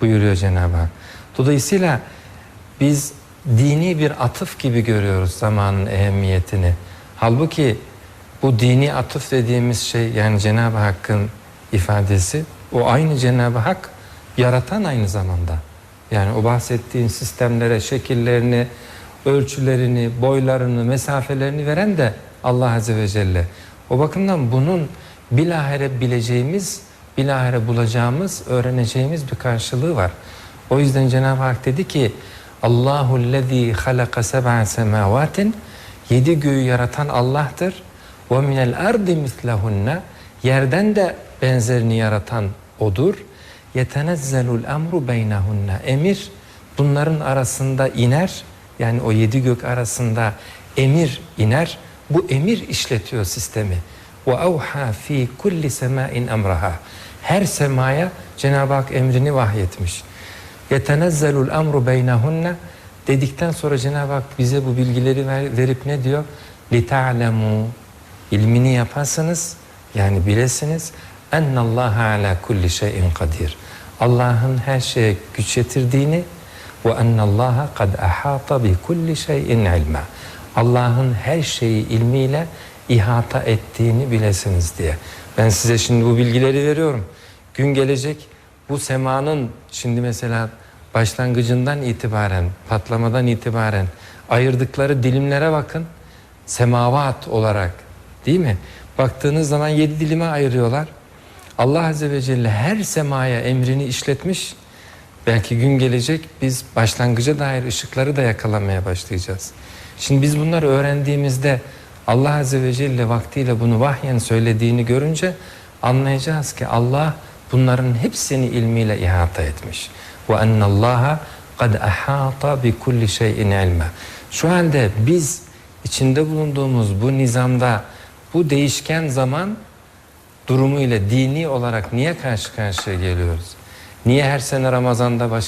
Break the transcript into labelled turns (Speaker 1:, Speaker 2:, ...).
Speaker 1: buyuruyor Cenab-ı Hak. Dolayısıyla biz dini bir atıf gibi görüyoruz zamanın ehemmiyetini. Halbuki bu dini atıf dediğimiz şey yani Cenab-ı Hakk'ın ifadesi o aynı Cenab-ı Hak yaratan aynı zamanda. Yani o bahsettiğin sistemlere şekillerini, ölçülerini, boylarını, mesafelerini veren de Allah Azze ve Celle. O bakımdan bunun bilahare bileceğimiz, bilahare bulacağımız, öğreneceğimiz bir karşılığı var. O yüzden Cenab-ı Hak dedi ki Allahu lezî halaka seb'a semâvâtin Yedi göğü yaratan Allah'tır. Ve minel ardi mislahunna yerden de benzerini yaratan odur. Yetenezzelul emru beynehunna emir bunların arasında iner. Yani o yedi gök arasında emir iner. Bu emir işletiyor sistemi. Ve evha fi kulli semain emraha. Her semaya Cenab-ı Hak emrini vahyetmiş. Yetenezzelul emru beynehunne dedikten sonra Cenab-ı Hak bize bu bilgileri ver, verip ne diyor? Lita'lemu ilmini yaparsanız yani bilesiniz ennallaha ala kulli şeyin kadir. Allah'ın her şeye güç yetirdiğini ve ennallaha kad ahata bi kulli şeyin ilma. Allah'ın her şeyi ilmiyle ihata ettiğini bilesiniz diye. Ben size şimdi bu bilgileri veriyorum. Gün gelecek bu semanın şimdi mesela başlangıcından itibaren, patlamadan itibaren ayırdıkları dilimlere bakın. Semavat olarak değil mi? Baktığınız zaman yedi dilime ayırıyorlar. Allah Azze ve Celle her semaya emrini işletmiş. Belki gün gelecek biz başlangıca dair ışıkları da yakalamaya başlayacağız. Şimdi biz bunları öğrendiğimizde Allah Azze ve Celle vaktiyle bunu vahyen söylediğini görünce anlayacağız ki Allah bunların hepsini ilmiyle ihata etmiş. Ve ennallaha kad ahata bi kulli şeyin ilma. Şu halde biz içinde bulunduğumuz bu nizamda bu değişken zaman durumu ile dini olarak niye karşı karşıya geliyoruz? Niye her sene Ramazan'da başka